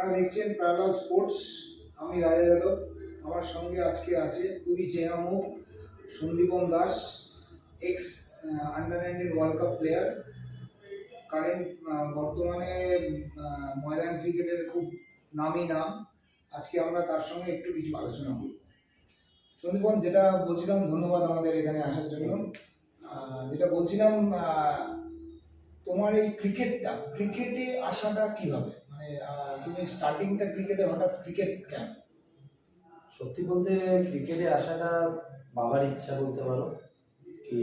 আপনারা দেখছেন parallel sports আমি রাজা যাদব। আমার সঙ্গে আজকে আছে খুবই চেনা মুখ Sandipan Das ex under nineteen world cup player current বর্তমানে ময়দান ক্রিকেটের খুব নামি নাম। আজকে আমরা তার সঙ্গে একটু কিছু আলোচনা করব। সন্দীপন, যেটা বলছিলাম, ধন্যবাদ আমাদের এখানে আসার জন্য। যেটা বলছিলাম তোমার এই ক্রিকেটটা ক্রিকেটে আসাটা কীভাবে? তুমি স্টার্টিংটা ক্রিকেটে হঠাৎ ক্রিকেট কেন? সত্যি বলতে ক্রিকেটে আসাটা বাবার ইচ্ছা বলতে পারো। কি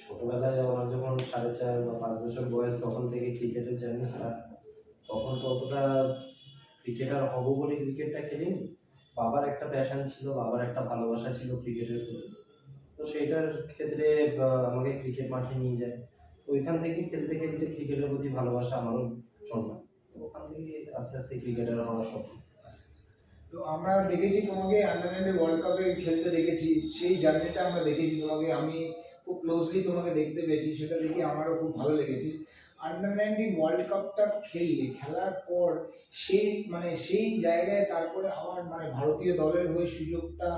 ছোটবেলায় আমার যখন সাড়ে চার বা পাঁচ বছর বয়স তখন থেকে ক্রিকেটের জার্নি স্টার্ট তখন তো অতটা ক্রিকেটার হব বলে ক্রিকেটটা খেলিনি। বাবার একটা প্যাশন ছিল, বাবার একটা ভালোবাসা ছিল ক্রিকেটের প্রতি। তো সেইটার ক্ষেত্রে আমাকে ক্রিকেট মাঠে নিয়ে যায়। তো ওইখান থেকে খেলতে খেলতে ক্রিকেটের প্রতি ভালোবাসা আমারও জন্মায়। ওখান থেকে আস্তে আস্তে ক্রিকেটার হওয়ার স্বপ্ন। তো আমরা দেখেছি তোমাকে আন্ডার নাইনটিন ওয়ার্ল্ড কাপে খেলতে দেখেছি সেই জার্নিটা আমরা দেখেছি তোমাকে আমি খুব ক্লোজলি তোমাকে দেখতে পেয়েছি সেটা দেখে আমারও খুব ভালো লেগেছে। আন্ডার নাইনটিন ওয়ার্ল্ড কাপটা খেললে খেলার পর সেই মানে সেই জায়গায় তারপরে আবার মানে ভারতীয় দলের হয়ে সুযোগটা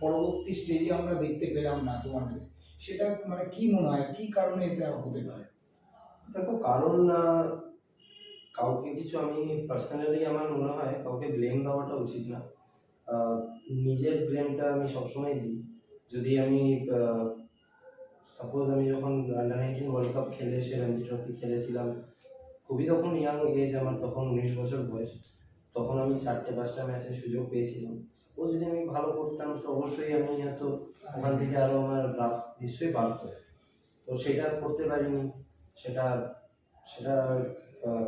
পরবর্তী স্টেজে আমরা দেখতে পেলাম না তোমাকে সেটা মানে কি মনে হয়? কি কারণে এটা হতে পারে? দেখো কারণ কাউকে কিছু আমি পার্সোনালি আমার মনে হয় কাউকে ব্লেম দেওয়াটা উচিত না। নিজের ব্লেমটা আমি সবসময় দিই। যদি আমি সাপোজ আমি যখন আন্ডার নাইনটিন ওয়ার্ল্ড কাপ খেলে, সে রঞ্জি ট্রফি খেলেছিলাম, খুবই তখন ইয়াং এজ আমার, তখন উনিশ বছর বয়স, তখন আমি চারটে, পাঁচটা ম্যাচের সুযোগ পেয়েছিলাম। সাপোজ যদি আমি ভালো করতাম, তো অবশ্যই আমি হয়তো ওখান থেকে আরও আমার লাভ নিশ্চয়ই বাড়তো। তো সেটা করতে পারিনি। সেটা সেটা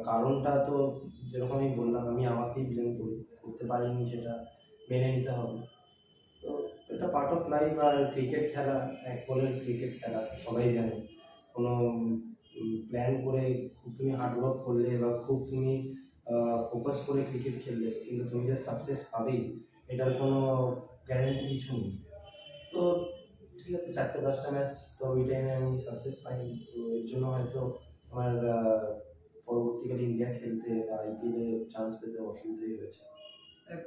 কারণটা তো যেরকম আমি বললাম, আমি আমাকেই ব্লেম করি, করতে পারিনি সেটা মেনে নিতে হবে। তো এটা পার্ট অফ লাইফ আর ক্রিকেট খেলা, এক বলের ক্রিকেট খেলা, সবাই জানে। কোনো প্ল্যান করে খুব তুমি হার্ডওয়ার্ক করলে বা খুব তুমি ফোকাস করে ক্রিকেট খেললে, কিন্তু তুমি যে সাকসেস পাবেই, এটার কোনো গ্যারান্টি কিছু নেই। তো ঠিক আছে, চারটে, পাঁচটা ম্যাচ তো ওই টাইমে আমি সাকসেস পাইনি। তো এর জন্য হয়তো আমার পরবর্তীকালে ইন্ডিয়া খেলতে বা আইপিএলে চান্স পেতে অসুবিধাই হয়েছে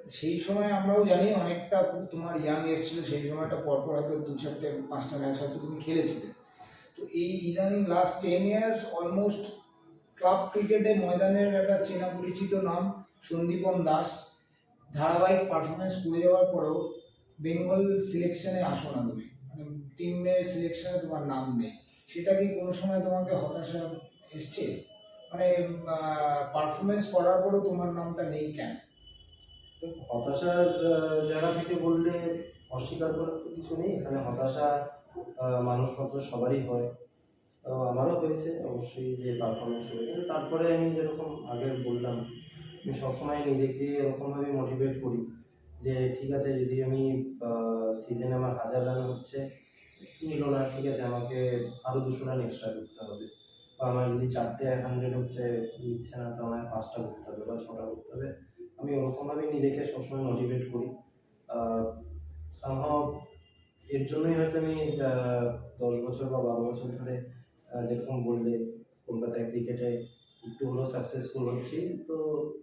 সেই সময় আমরাও জানি অনেকটা তোমার ইয়াং ছিল সেই সময়টা পরপর হয়তো দু চারটে পাঁচটা ম্যাচ হয়তো তুমি খেলেছিলে। তো এই ইদানিং last ten years almost club ক্রিকেটে ময়দানের একটা চেনা পরিচিত নাম সন্দীপন দাস। ধারাবাহিক পারফরমেন্স করে যাওয়ার পরেও বেঙ্গল সিলেকশনে আসো না তুমি। মানে টিমের সিলেকশনে তোমার নাম নেই। সেটা কি কোনো সময় তোমাকে হতাশা এসছে? মানে পারফরমেন্স করার পরও তোমার নামটা নেই কেন? হতাশার জায়গা থেকে বললে অস্বীকার করার তো কিছু নেই। এখানে হতাশা মানুষ মাত্র সবারই হয়। আমারও হয়েছে অবশ্যই যে পারফরমেন্স করে। কিন্তু তারপরে আমি যেরকম আগে বললাম, আমি সবসময় নিজেকে এরকমভাবে মোটিভেট করি যে, ঠিক আছে, যদি আমি সিজনে আমার হাজার রান হচ্ছে নিল না, ঠিক আছে, আমাকে আরও দুশো রান এক্সট্রা করতে হবে। আমার যদি চারটে হান্ড্রেড হচ্ছে, নিচ্ছে না, তো আমায় পাঁচটা করতে হবে বা ছটা করতে হবে। আমি ওরকমভাবে নিজেকে সবসময় মোটিভেট করি। সামহাও এর জন্যই হয়তো আমি দশ বছর বা বারো বছর ধরে যেরকম বললে, কলকাতায় ক্রিকেটে একটু হলেও সাকসেসফুল হচ্ছি। তো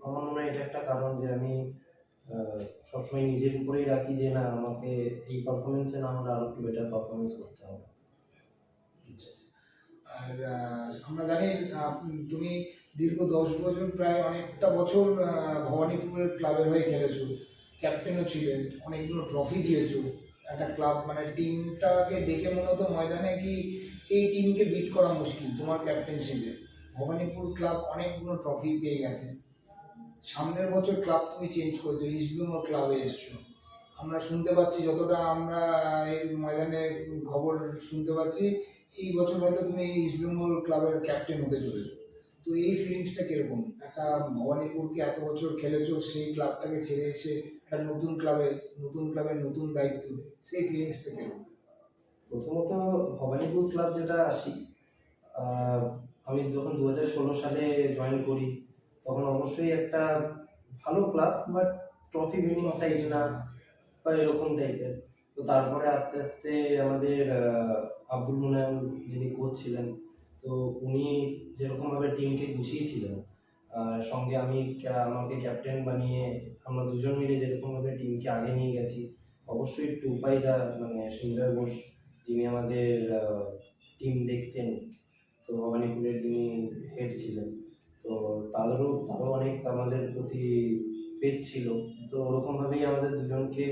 আমার মনে হয় এটা একটা কারণ যে আমি সবসময় নিজের উপরেই রাখি যে না, আমাকে এই পারফরমেন্সে না হলে আরও একটু বেটার পারফরমেন্স করতে হবে। আর আমরা জানি তুমি দীর্ঘ দশ বছর প্রায় অনেকটা বছর ভবানীপুরের ক্লাবের হয়ে খেলেছো ক্যাপ্টেনও ছিলেন অনেকগুলো ট্রফি দিয়েছ। একটা ক্লাব মানে টিমটাকে দেখে মনে হতো ময়দানে কি এই টিমকে বিট করা মুশকিল, তোমার ক্যাপ্টেনশিপে ভবানীপুর ক্লাব অনেকগুলো ট্রফি পেয়ে গেছে। সামনের বছর ক্লাব তুমি চেঞ্জ করেছ ইস্টবেঙ্গল ক্লাবে এসছো। আমরা শুনতে পাচ্ছি, যতটা আমরা এই ময়দানে খবর শুনতে পাচ্ছি এই বছর হয়তো তুমি ইস্টবেঙ্গল ক্লাবের ক্যাপ্টেন হতে চলেছো। তো এই ফিলিংসটা কীরকম? একটা ভবানীপুরকে এত বছর খেলেছো, সেই ক্লাবটাকে ছেড়ে এসে একটা নতুন ক্লাবে নতুন ক্লাবের নতুন দায়িত্ব সেই ফিলিংসটা কীরকম? প্রথমত ভবানীপুর ক্লাব যেটা আসি আমি যখন দু হাজার ষোলো সালে জয়েন করি, তখন অবশ্যই একটা ভালো club but trophy winning side না, বা এরকম টাইপের তো তারপরে আস্তে আস্তে আমাদের আব্দুল মুনায়ম যিনি কোচ ছিলেন, তো উনি যেরকমভাবে টিমকে গুছিয়েছিলেন সঙ্গে আমি আমাকে ক্যাপ্টেন বানিয়ে আমরা দুজন মিলে যেরকম ভাবে টিমকে আগে নিয়ে গেছি, অবশ্যই টুপাই দা মানে সুন্দর ঘোষ যিনি আমাদের টিম দেখতেন, তো ভবানীপুরের যিনি হেড ছিলেন, তো তাদেরও, তারও অনেক আমাদের প্রতি ফেথ ছিল, তো ওরকমভাবেই আমাদের দুজনকে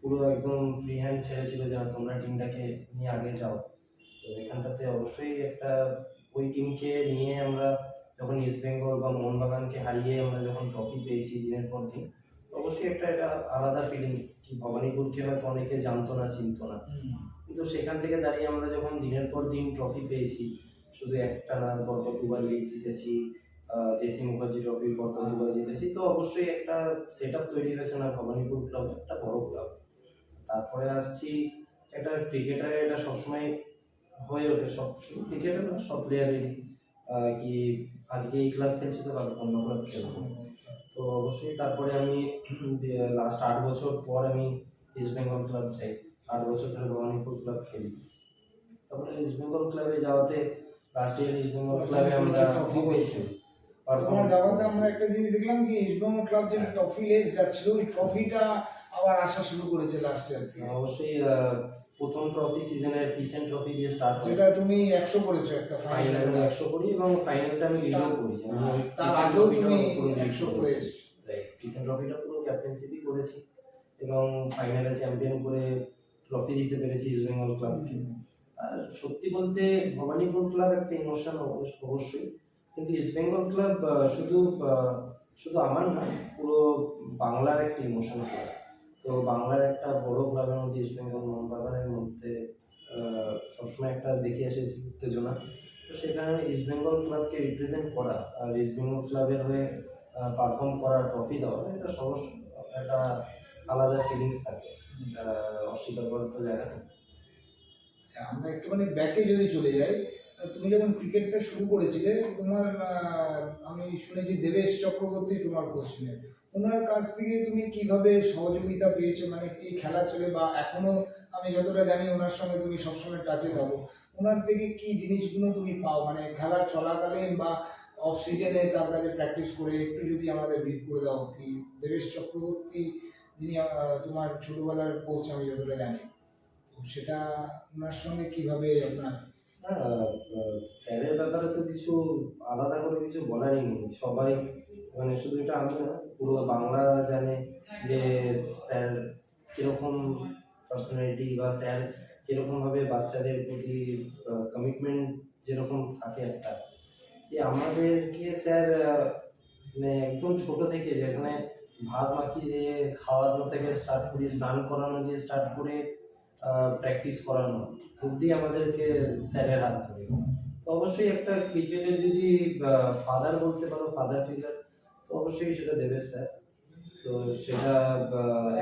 পুরো একদম ফ্রি হ্যান্ড ছেড়েছিল যে তোমরা টিমটাকে নিয়ে আগে যাও। তো এখানটাতে অবশ্যই একটা ওই টিমকে নিয়ে আমরা যখন ইস্ট বেঙ্গল বা মোহনবাগানকে হারিয়ে আমরা যখন ট্রফি পেয়েছি দিনের পর দিন অবশ্যই একটা একটা আলাদা ফিলিংস কি ভবানীপুরকে হয়তো অনেকে জানতো না চিনতো না। কিন্তু সেখান থেকে দাঁড়িয়ে আমরা যখন দিনের পর দিন ট্রফি পেয়েছি শুধু একটা না পরপর দুবার লিগ জিতেছি জেসি মুখার্জি ট্রফি পরপর দুবার জিতেছি তো অবশ্যই একটা সেট আপ তৈরি হয়েছে না ভবানীপুর ক্লাব একটা বড় ক্লাব তারপরে আসছি একটা ক্রিকেটারের এটা সবসময় হয়ে ওঠে সব শুধু ক্রিকেটার না সব প্লেয়ারেরই কি আজকে এই ক্লাব খেলছি তো কাল অন্য ক্লাব খেলব। তো অবশ্যই তারপরে আমি লাস্ট আট বছর পর আমি ইস্ট বেঙ্গল ক্লাব যাই। আট বছর ধরে ভবানীপুর ক্লাব খেলি। তারপরে ইস্ট বেঙ্গল ক্লাবে যাওয়াতে লাস্ট ইয়ার ইস্ট বেঙ্গল ক্লাবে আমরা। তোমার যাওয়াতে আমরা একটা জিনিস দেখলাম কি ইস্টবেঙ্গল ক্লাব যে ট্রফি লেস যাচ্ছিল ওই ট্রফিটা আবার আসা শুরু করেছে লাস্ট ইয়ার থেকে। অবশ্যই প্রথম ট্রফি সিজনের পিসেন্ট ট্রফি দিয়ে স্টার্ট হয়। যেটা তুমি একশো করেছ একটা ফাইনাল ফাইনাল একশো করি এবং ফাইনালটা আমি লিডও করি। তার আগেও তুমি পুরো lead একশো করেছি। করে এসেছ। পিসেন্ট ট্রফিটা পুরো ক্যাপ্টেনশিপই করেছি এবং ফাইনালে চ্যাম্পিয়ন করে ট্রফি দিতে পেরেছি ইস্ট বেঙ্গল ক্লাবকে আর সত্যি বলতে ভবানীপুর ক্লাব একটা ইমোশন অবশ্যই। কিন্তু ইস্ট বেঙ্গল ক্লাব শুধু শুধু আমার না পুরো বাংলার একটা ইমোশন ক্লাব তো বাংলার একটা বড় ক্লাবের মধ্যে ইস্ট বেঙ্গল মোহনবাগানের মধ্যে সবসময় একটা দেখে এসেছি উত্তেজনা। তো সেখানে ইস্ট বেঙ্গল ক্লাবকে রিপ্রেজেন্ট করা আর ইস্ট বেঙ্গল ক্লাবের হয়ে পারফর্ম করা ট্রফি দেওয়া, এটা সহজ, একটা আলাদা ফিলিংস থাকে অস্বীকার করার তো জায়গা আচ্ছা আমরা একটুখানি ব্যাকে যদি চলে যাই তুমি যখন ক্রিকেটটা শুরু করেছিলে, তোমার আমি শুনেছি দেবেশ চক্রবর্তী তোমার কোচ ওনার কাছ থেকে তুমি কীভাবে সহযোগিতা পেয়েছ? মানে এই খেলা চলে বা এখনও, আমি যতটা জানি ওনার সঙ্গে তুমি সবসময় টাচে থাকো। ওনার থেকে কি জিনিসগুলো তুমি পাও? মানে খেলা চলাকালীন বা অফ সিজনে তার কাছে প্র্যাকটিস করে একটু যদি আমাদের ব্রিফ করে দাও কি দেবেশ চক্রবর্তী, যিনি তোমার ছোটবেলার কোচ আমি যতটা জানি। সেটা ওনার সঙ্গে কীভাবে আপনার আহ, স্যারের ব্যাপারে তো কিছু আলাদা করে কিছু বলারই নেই। সবাই মানে শুধু এটা আমি না পুরো বাংলা জানে যে স্যার কীরকম পার্সোনালিটি বা স্যার কীরকম ভাবে বাচ্চাদের প্রতি কমিটমেন্ট যেরকম থাকে একটা। যে আমাদেরকে স্যার মানে একদম ছোট থেকে যেখানে ভাত মাখিয়ে দিয়ে খাওয়ানো থেকে স্টার্ট করি স্নান করানো দিয়ে স্টার্ট করে প্র্যাকটিস করানো অবধি আমাদেরকে স্যারের হাত ধরে। তো অবশ্যই একটা ক্রিকেটের যদি ফাদার বলতে পারো ফাদার ফিগার তো অবশ্যই সেটা দেবে স্যার। তো সেটা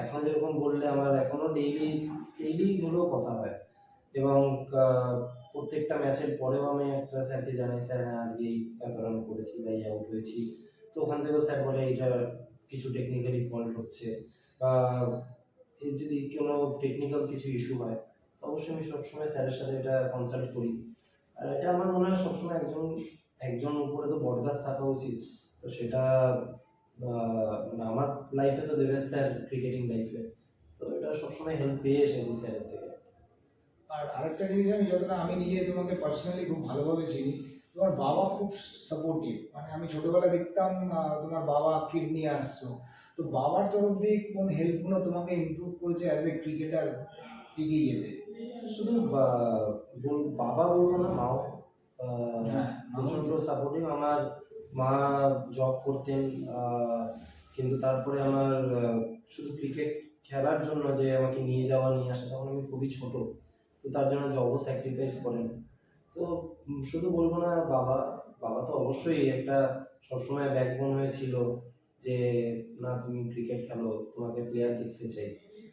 এখনও যেরকম বললে আমার এখনও ডেইলি ডেইলি হলেও কথা হয়। এবং প্রত্যেকটা ম্যাচের পরেও আমি একটা স্যারকে জানাই, স্যার হ্যাঁ আজকে এত রান করেছি বা এই আউট হয়েছি। তো ওখান থেকেও স্যার বলে এটা কিছু টেকনিক্যালি ফল্ট হচ্ছে। এর যদি কোনো টেকনিক্যাল কিছু ইস্যু হয় অবশ্যই আমি সবসময় স্যারের সাথে এটা কনসাল্ট করি। আর এটা আমার মনে হয় সবসময় একজন একজন উপরে তো বটগাছ থাকা উচিত। তো সেটা মানে আমার লাইফে তো দেবেশ স্যার ক্রিকেটিং লাইফে তো এটা সবসময় হেল্প পেয়ে এসেছি স্যারের থেকে। আর আরেকটা জিনিস আমি যতটা, আমি নিজে তোমাকে পার্সোনালি খুব ভালোভাবে চিনি। তোমার বাবা খুব সাপোর্টিভ মানে আমি ছোটবেলা দেখতাম তোমার বাবা কিড নিয়ে আসতো। তো বাবার তরফ দিয়ে কোন হেল্পগুলো তোমাকে ইমপ্রুভ করেছে অ্যাজ এ ক্রিকেটার এগিয়ে যেতে? শুধু বাবা বলব না মাও। হ্যাঁ, প্রচণ্ড সাপোর্টিভ আমার মা জব করতেন কিন্তু তারপরে আমার শুধু ক্রিকেট খেলার জন্য যে আমাকে নিয়ে যাওয়া নিয়ে আসা তখন আমি খুবই ছোট। তো তার জন্য জবও স্যাক্রিফাইস করেন। তো শুধু বলব না বাবা বাবা তো অবশ্যই একটা সবসময় ব্যাকবোন হয়েছিল যে না তুমি ক্রিকেট খেলো তোমাকে প্লেয়ার দেখতে চাই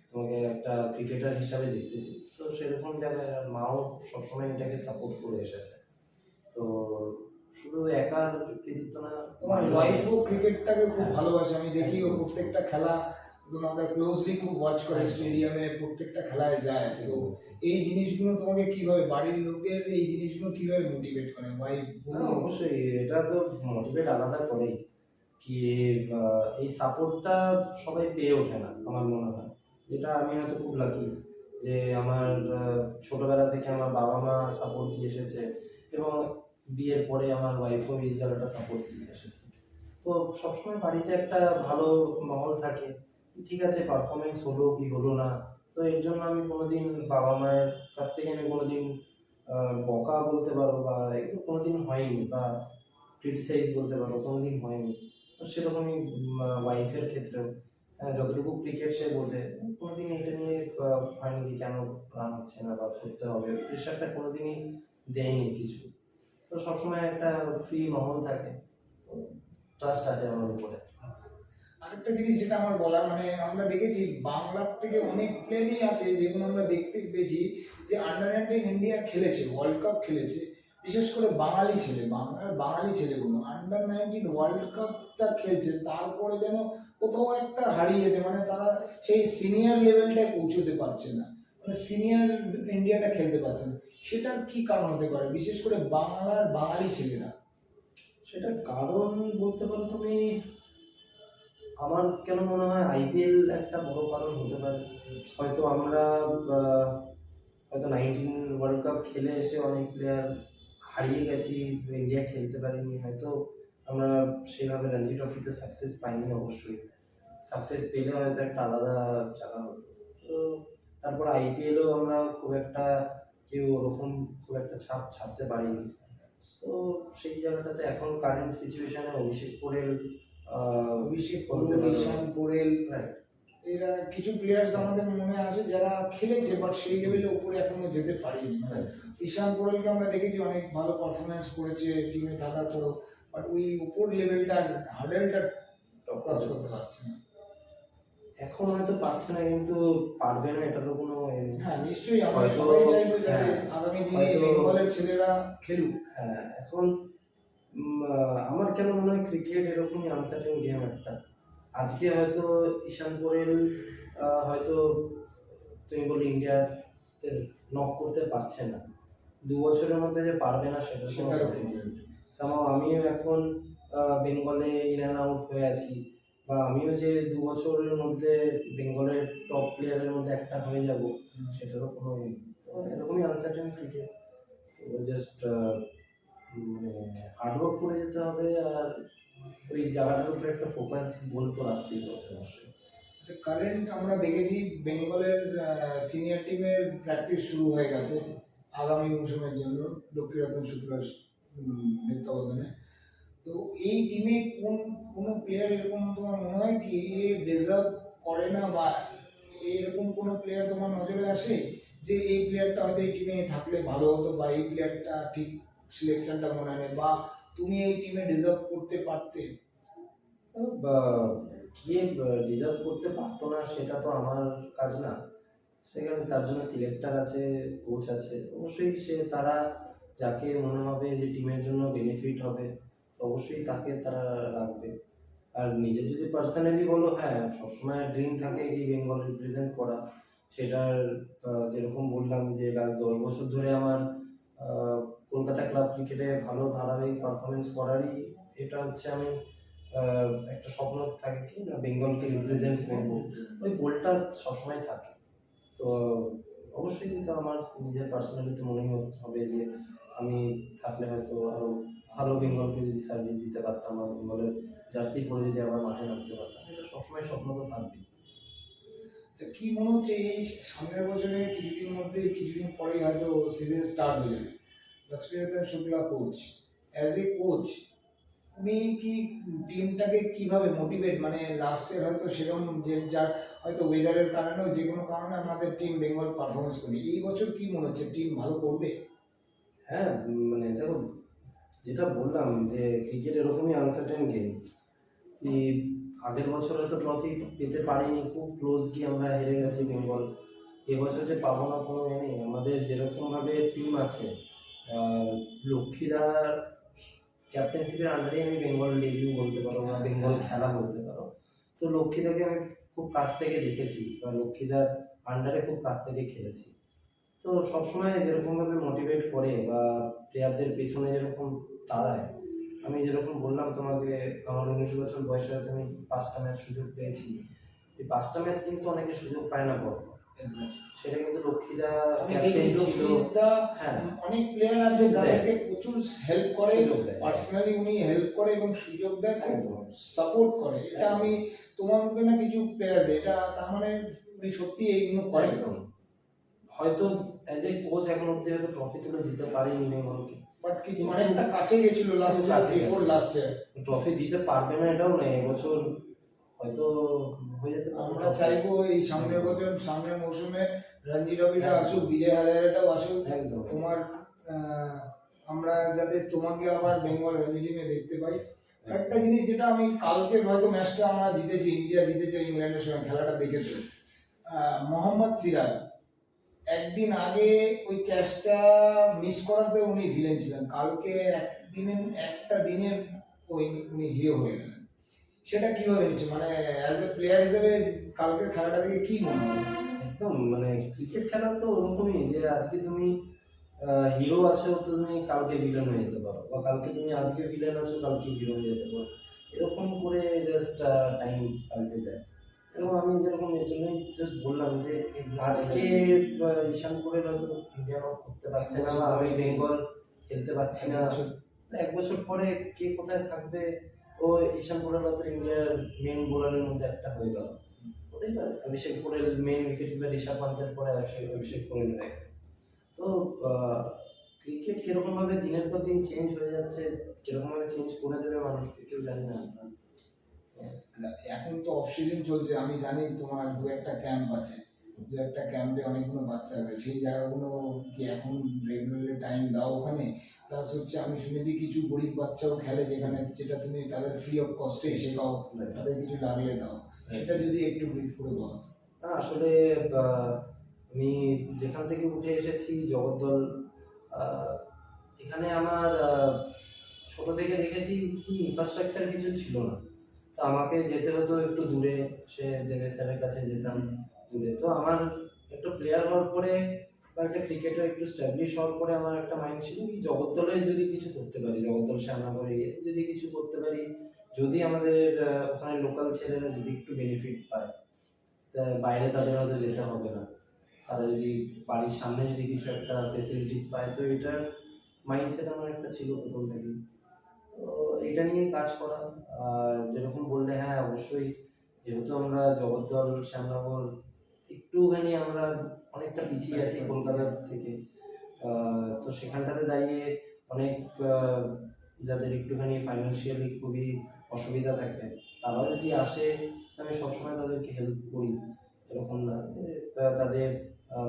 তোমাকে একটা ক্রিকেটার হিসাবে দেখতে চাই। তো সেরকম জায়গায় মাও সবসময় এটাকে সাপোর্ট করে এসেছে। তো শুধু একার কৃতিত্ব না তোমার ওয়াইফও ক্রিকেটটাকে খুব হ্যাঁ। ভালোবাসে আমি দেখি ও প্রত্যেকটা খেলা তোমাকে ক্লোজলি খুব ওয়াচ করে স্টেডিয়ামে প্রত্যেকটা খেলায় যায়। তো এই জিনিসগুলো তোমাকে কীভাবে বাড়ির লোকের এই জিনিসগুলো কীভাবে মোটিভেট করে? না, অবশ্যই এটা তো মোটিভেট আলাদা করেই। কি এই সাপোর্টটা সবাই পেয়ে ওঠে না, আমার মনে হয়। যেটা আমি হয়তো খুব লাকি যে আমার ছোটবেলা থেকে আমার বাবা মা সাপোর্ট দিয়ে এসেছে এবং বিয়ের পরে আমার ওয়াইফও এই জায়গাটা সাপোর্ট দিয়ে এসেছে। তো সবসময় বাড়িতে একটা ভালো মহল থাকে, ঠিক আছে পারফরমেন্স হলো কি হলো না, তো এর জন্য আমি কোনোদিন বাবা মায়ের কাছ থেকে আমি কোনোদিন বকা বলতে পারো বা এগুলো কোনোদিন হয়নি বা ক্রিটিসাইজ বলতে পারো কোনোদিন হয়নি। তো সেরকমই ওয়াইফের ক্ষেত্রেও যতটুকু ক্রিকেট সে বোঝে, কোনোদিন এটা নিয়ে হয়নি কি কেন রান হচ্ছে না বা করতে হবে। প্রেশারটা কোনোদিনই দেয়নি কিছু। তো সবসময় একটা ফ্রি মহল থাকে। তো ট্রাস্ট আছে আমার উপরে। আরেকটা জিনিস যেটা আমার বলার মানে আমরা দেখেছি বাংলার থেকে অনেক প্লেয়ারই আছে যেগুলো আমরা দেখতে পেয়েছি যে আন্ডার নাইনটিন ইন্ডিয়া খেলেছে ওয়ার্ল্ড কাপ খেলেছে, বিশেষ করে বাঙালি ছেলে, বাংলার বাঙালি ছেলেগুলো। আন্ডার নাইনটিন ওয়ার্ল্ড কাপটা খেলছে, তারপরে যেন কোথাও একটা হারিয়ে মানে তারা সেই সিনিয়র লেভেলটায় পৌঁছতে পারছে না। মানে সিনিয়র ইন্ডিয়াটা খেলতে পারছে না। সেটার কি কারণ হতে পারে? বিশেষ করে বাংলার বাঙালি ছেলেরা। সেটা কারণ বলতে পারো তুমি, আমার কেন মনে হয় আইপিএল একটা বড় কারণ হতে পারে। হয়তো আমরা হয়তো নাইনটিন ওয়ার্ল্ড কাপ খেলে এসে অনেক প্লেয়ার হারিয়ে গেছি ইন্ডিয়া খেলতে পারিনি হয়তো আমরা সেভাবে রঞ্জি ট্রফিতে সাকসেস পাইনি অবশ্যই সাকসেস পেলে হয়তো একটা আলাদা জায়গা হতো তো তারপর আইপিএলও আমরা খুব একটা কেউ ওরকম খুব একটা ছাপ ছাপতে পারিনি তো সেই জায়গাটাতে এখন কারেন্ট সিচুয়েশনে অভিষেক পোরেল অভিষেক পোরেল পারো। পোরেল Right. এরা কিছু প্লেয়ার্স আমাদের মনে আছে যারা খেলেছে বাট সেই লেভেলে উপরে এখনও যেতে পারেনি। মানে ঈশান পোরেলকে আমরা দেখেছি অনেক ভালো পারফরমেন্স করেছে টিমে থাকার পরও বাট ওই উপর লেভেলটা হার্ডেলটা ক্রস করতে পারছে না। এখন হয়তো পারছে না কিন্তু পারবে না এটারও কোনো নেই। হ্যাঁ নিশ্চয়ই আমরা সবাই চাইব যাতে হ্যাঁ, আগামী দিনে বেঙ্গলের ছেলেরা খেলুক। হ্যাঁ এখন আমার কেন মনে হয় ক্রিকেট এরকমই আনসার্টেন গেম একটা। আজকে হয়তো ঈশান আহ, হয়তো তুমি বলি ইন্ডিয়ার নক করতে পারছে না। দু বছরের মধ্যে যে পারবে না সেটা সামাও আমিও এখন বেঙ্গলে ইন অ্যান্ড আউট হয়ে আছি। বা আমিও যে দু বছরের মধ্যে বেঙ্গলের টপ প্লেয়ারের মধ্যে একটা হয়ে যাব সেটারও কোনো ইয়ে এরকমই আনসার্টেন ক্রিকেট জাস্ট মানে হার্ডওয়ার্ক করে যেতে হবে আর ওই জায়গাটার উপরে একটা ফোকাস বলতো রাখতেই অবশ্যই। আচ্ছা কারেন্ট আমরা দেখেছি বেঙ্গলের সিনিয়র টিমের প্র্যাকটিস শুরু হয়ে গেছে আগামী মৌসুমের জন্য লক্ষ্মীরতন শুক্লার তত্ত্বাবধানে তো এই টিমে কোন কোন প্লেয়ার এরকম তোমার মনে হয় কি এ ডিজার্ভ করে না বা এরকম কোন প্লেয়ার তোমার নজরে আসে যে এই প্লেয়ারটা হয়তো এই টিমে থাকলে ভালো হতো বা এই প্লেয়ারটা ঠিক সিলেকশনটা মনে হয় বা তুমি এই টিমে ডিজার্ভ করতে পারতে। কে ডিজার্ভ করতে পারতো না সেটা তো আমার কাজ না। সেখানে তার জন্য সিলেক্টর আছে কোচ আছে। অবশ্যই সে, তারা যাকে মনে হবে যে টিমের জন্য বেনিফিট হবে, অবশ্যই তাকে তারা রাখবে। আর নিজের যদি পার্সোনালি বলো হ্যাঁ সবসময় ড্রিম থাকে কি বেঙ্গল রিপ্রেজেন্ট করা। সেটার যেরকম বললাম যে লাস্ট দশ বছর ধরে আমার কলকাতা ক্লাব ক্রিকেটে ভালো ধারাবাহিক পারফরমেন্স করারই এটা হচ্ছে আমি একটা স্বপ্ন থাকে কি, না, বেঙ্গলকে রিপ্রেজেন্ট করব। ওই গোলটা সবসময় থাকে। তো, অবশ্যই কিন্তু আমার নিজের পার্সোনালি তো মনে হবে যে আমি থাকলে হয়তো আরও ভালো বেঙ্গলকে যদি সার্ভিস দিতে পারতাম বা বেঙ্গলের জার্সি পরে যদি আবার মাঠে নামতে পারতাম, এটা সবসময় স্বপ্ন তো থাকবে আচ্ছা কি মনে হচ্ছে এই সামনের বছরে কিছুদিন মধ্যে, কিছুদিন পরেই হয়তো সিজন স্টার্ট হয়ে যাবে। Lakshminathan Shukla coach as a coach উনি কি টিমটাকে কীভাবে মোটিভেট মানে লাস্টের হয়তো সেরকম যে যার হয়তো ওয়েদারের কারণেও যে কোনো কারণে আমাদের টিম বেঙ্গল পারফরমেন্স করি। এই বছর কি মনে হচ্ছে টিম ভালো করবে? হ্যাঁ মানে দেখো, যেটা বললাম যে ক্রিকেট এরকমই আনসার্টেন গেম কি আগের বছর হয়তো ট্রফি পেতে পারিনি, খুব ক্লোজ গিয়ে আমরা হেরে গেছি বেঙ্গল এবছর যে পাবো না কোনো নেই আমাদের যেরকমভাবে টিম আছে লক্ষ্মীদার ক্যাপ্টেন্সিপের আন্ডারে আমি বেঙ্গল ডেবিউ বলতে পারো বা বেঙ্গল খেলা বলতে পারো। তো লক্ষ্মীদাকে আমি খুব কাছ থেকে দেখেছি বা লক্ষ্মীদার আন্ডারে খুব কাছ থেকে খেলেছি। তো সবসময় যেরকমভাবে মোটিভেট করে বা প্লেয়ারদের পেছনে যেরকম দাঁড়ায় আমি যেরকম বললাম তোমাকে, আমার উনিশ বছর বয়সে আমি পাঁচটা ম্যাচ সুযোগ পেয়েছি। এই পাঁচটা ম্যাচ কিন্তু অনেকে সুযোগ পায় না Exactly. সেটা কিন্তু লক্ষ্মীদা হ্যাঁ। অনেক প্লেয়ার আছে যাদেরকে প্রচুর হেল্প করে পার্সোনালি উনি হেল্প করে এবং সুযোগ দেয় সাপোর্ট করে। এটা আমি তোমার মুখে না কিছু প্লেয়ার আছে। এটা তার মানে উনি সত্যি এইগুলো করেন। হয়তো অ্যাজ এ কোচ এখন অব্দি হয়তো ট্রফি তুলে দিতে পারিনি বেঙ্গলকে বাট কি অনেকটা কাছে গেছিল লাস্ট খুব কাছে লাস্ট ইয়ার ট্রফি দিতে পারবে না এটাও এবছর হয়তো হয়ে আমরা চাইব এই সামনের বছর সামনের মৌসুমে রঞ্জি ট্রফিটা আসুক বিজয় হাজারেটাও আসুক তোমার আমরা যাতে তোমাকে আবার বেঙ্গল রঞ্জি টিমে দেখতে পাই। একটা জিনিস যেটা আমি কালকের হয়তো ম্যাচটা আমরা জিতেছি ইন্ডিয়া জিতেছে ইংল্যান্ডের সঙ্গে খেলাটা দেখেছ। মোহাম্মদ সিরাজ একদিন আগে ওই ক্যাচটা মিস করাতে উনি ভিলেন ছিলেন। কালকে একদিনের একটা দিনের ওই উনি হিরো হয়ে গেলেন। সেটা কীভাবে নিচ্ছে মানে অ্যাজ এ প্লেয়ার হিসেবে কালকের খেলাটা দেখে কি মনে হয়? একদম মানে ক্রিকেট খেলা তো ওরকমই যে আজকে তুমি হিরো আছো তো তুমি কালকে ভিলেন হয়ে যেতে পারো। বা কালকে তুমি আজকে ভিলেন আছো কালকে হিরো হয়ে যেতে পারো। এরকম করে জাস্ট টাইম পাল্টে যায়। এবং আমি যেরকম এই জন্যই জাস্ট বললাম যে আজকে আহ, করে হয়তো ইন্ডিয়া করতে পারছে না বা আমি বেঙ্গল খেলতে পারছি না। এক বছর পরে কে কোথায় থাকবে? ও ঈশানপুরের হয়তো ইন্ডিয়ার মেন বোলারের মধ্যে একটা হয়ে গেল। হতেই পারে। অভিষেক পুরের মেন উইকেট কিপার ঋষভ পান্তের পরে অভিষেক পুরের হয়ে। তো ক্রিকেট কীরকম ভাবে দিনের পর দিন চেঞ্জ হয়ে যাচ্ছে কীরকম ভাবে চেঞ্জ করে দেবে মানুষ কেউ জানি না। এখন তো অফ সিজন চলছে। আমি জানি তোমার দু একটা ক্যাম্প আছে। দু একটা ক্যাম্পে অনেকগুলো বাচ্চা হবে সেই জায়গাগুলো কি এখন রেগুলারলি টাইম দাও ওখানে? প্লাস হচ্ছে আমি শুনেছি কিছু গরিব বাচ্চাও খেলে যেখানে যেটা তুমি তাদের ফ্রি অফ কস্টে শেখাও তাদের কিছু লাগলে দাও। সেটা যদি একটু ব্রিফ করে বলো। না আসলে আমি যেখান থেকে উঠে এসেছি জগদ্দল এখানে আমার ছোট থেকে দেখেছি কি ইনফ্রাস্ট্রাকচার কিছু ছিল না। তো আমাকে যেতে হতো একটু দূরে সে দেবেশ স্যারের কাছে যেতাম দূরে। তো আমার একটু প্লেয়ার হওয়ার পরে বা একটা ক্রিকেটার একটু স্ট্যাবলিশ হওয়ার পরে আমার একটা মাইন্ড ছিল কি জগদ্দলে যদি কিছু করতে পারি, জগদ্দল শ্যামনগরে যদি কিছু করতে পারি, যদি আমাদের ওখানে লোকাল ছেলেরা যদি একটু বেনিফিট পায় বাইরে তাদের হয়তো যেতে হবে না। তারা যদি বাড়ির সামনে যদি কিছু একটা ফেসিলিটিস পায়, তো এটার মাইন্ডসেট আমার একটা ছিল প্রথম থেকেই। তো এটা নিয়ে কাজ করা, আর যেরকম বললে হ্যাঁ অবশ্যই যেহেতু আমরা জগদ্দল, শ্যামনগর একটুখানি আমরা অনেকটা পিছিয়ে আছি কলকাতার থেকে। তো সেখানটাতে দাঁড়িয়ে অনেক যাদের একটুখানি ফাইন্যান্সিয়ালি খুবই অসুবিধা থাকে তারাও যদি আসে আমি সবসময় তাদেরকে হেল্প করি। এরকম না তাদের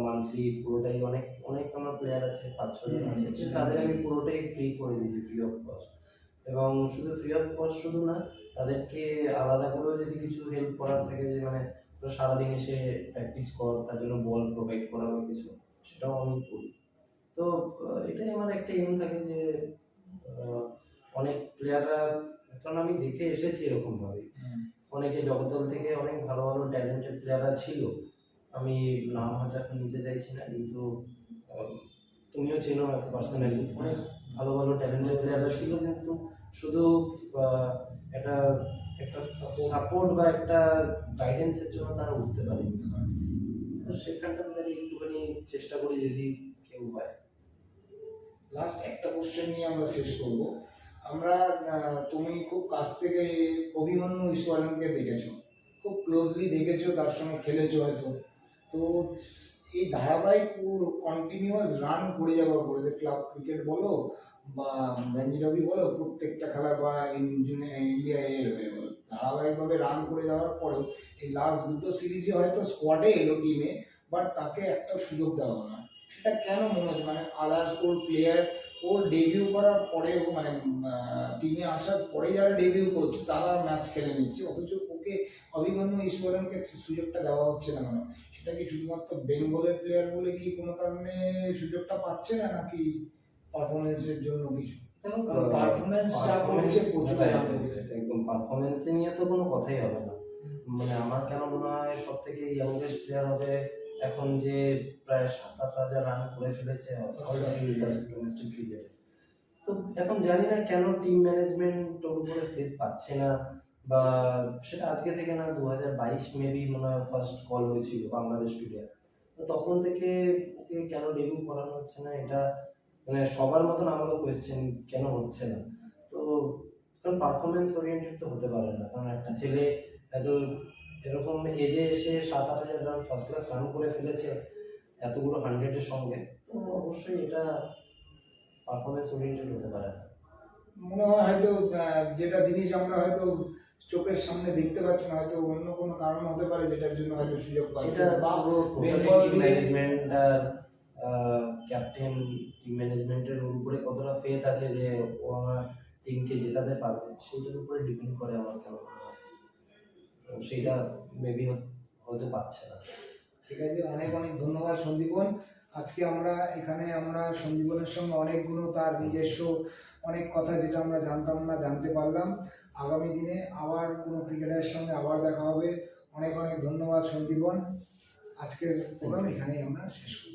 মান্থলি পুরোটাই অনেক অনেক আমার প্লেয়ার আছে পাঁচ ছজন আছে তাদের আমি পুরোটাই ফ্রি করে দিয়েছি ফ্রি অফ কস্ট এবং শুধু ফ্রি অফ কস্ট শুধু না তাদেরকে আলাদা করেও যদি কিছু হেল্প করার থাকে যে মানে তোরা সারাদিন এসে প্র্যাকটিস কর তার জন্য বল প্রোভাইড করা বা কিছু সেটাও আমি করি। তো এটাই আমার একটা এম থাকে যে অনেক প্লেয়াররা কারণ আমি দেখে এসেছি এরকম ভাবে অনেকে জগদ্দল থেকে অনেক ভালো ভালো ট্যালেন্টেড প্লেয়াররা ছিল। আমি নাম হয়তো এখন নিতে চাইছি না কিন্তু তুমিও চেনো হয়তো পার্সোনালি অনেক ভালো ভালো ট্যালেন্টেড প্লেয়াররা ছিল কিন্তু শুধু একটা একটা সাপোর্ট বা একটা গাইডেন্সের জন্য তারা উঠতে পারেনি তো সেখানটাতে দাঁড়িয়ে একটুখানি চেষ্টা করি যদি কেউ হয়। লাস্ট একটা কোশ্চেন নিয়ে আমরা শেষ করব। আমরা আহ, তুমি খুব কাছ থেকে অভিমন্যু ঈশ্বরনকে দেখেছ। খুব ক্লোজলি দেখেছ তার সঙ্গে খেলেছো হয়তো। তো এই ধারাবাহিক কন্টিনিউয়াস রান করে যাওয়ার পরে ক্লাব ক্রিকেট বলো বা রঞ্জি ট্রফি বলো, প্রত্যেকটা খেলা বা ইন্ডিয়া এর হয়ে বলো। ধারাবাহিকভাবে রান করে যাওয়ার পরেও এই লাস্ট দুটো সিরিজে হয়তো স্কোয়াডে এলো টিমে বাট তাকে একটা সুযোগ দেওয়া হলো না। সেটা কেন মনে হচ্ছে? মানে আদার্স ওর প্লেয়ার ওর ডেবিউ করার পরেও মানে টিমে আসার পরে যারা ডেবিউ করছে, তারা ম্যাচ খেলে নিচ্ছে। অথচ ওকে অভিমন্যু ঈশ্বরনকে সুযোগটা দেওয়া হচ্ছে না কেন? সেটা কি শুধুমাত্র বেঙ্গলের প্লেয়ার বলে কি কোনো কারণে সুযোগটা পাচ্ছে না, নাকি পারফরমেন্সের জন্য কিছু। একদম পারফরমেন্স নিয়ে তো কোনো কথাই হবে না। মানে আমার কেন মনে হয় সব থেকে ইয়াংগেস্ট প্লেয়ার হবে এখন যে প্রায় সাত আট হাজার রান করে ফেলেছে. ডোমেস্টিক ক্রিকেটে তো এখন জানি না কেন টিম ম্যানেজমেন্ট ওর উপরে ফেদ পাচ্ছে না বা সেটা আজকে থেকে না দু হাজার বাইশ মেবি মনে হয় ফার্স্ট কল হয়েছিল বাংলাদেশ টুডে তো তখন থেকে ওকে কেন ডেবিউ করানো হচ্ছে না এটা মানে সবার মতন আমারও কোয়েশ্চেন কেন হচ্ছে না? তো কারণ পারফরমেন্স ওরিয়েন্টেড তো হতে পারে না। কারণ একটা ছেলে এত এরকম এজে এসে সাত আট হাজার রান ফার্স্ট ক্লাস রান করে ফেলেছে এতগুলো হান্ড্রেডের সঙ্গে তো অবশ্যই এটা পারফরমেন্স ওরিয়েন্টেড হতে পারে না। মনে হয় হয়তো যেটা জিনিস আমরা হয়তো চোখের সামনে দেখতে পাচ্ছি না হয়তো অন্য কোনো কারণ হতে পারে যেটার জন্য হয়তো সুযোগ পাচ্ছে। বা বেঙ্গল ম্যানেজমেন্ট ক্যাপ্টেন টিম ম্যানেজমেন্টের উপরে কতটা ফেথ আছে যে ও আমার টিমকে জেতাতে পারবে সেটার উপরে ডিপেন্ড করে আমার কেন সেটা মেবি হতে পারছে না। ঠিক আছে, অনেক অনেক ধন্যবাদ সন্দীপন। আজকে আমরা এখানে আমরা সন্দীপনের সঙ্গে অনেকগুলো তার নিজস্ব অনেক কথা যেটা আমরা জানতাম না, জানতে পারলাম। আগামী দিনে আবার কোনো ক্রিকেটারের সঙ্গে আবার দেখা হবে। অনেক অনেক ধন্যবাদ সন্দীপন। আজকের প্রোগ্রাম এখানেই আমরা শেষ করি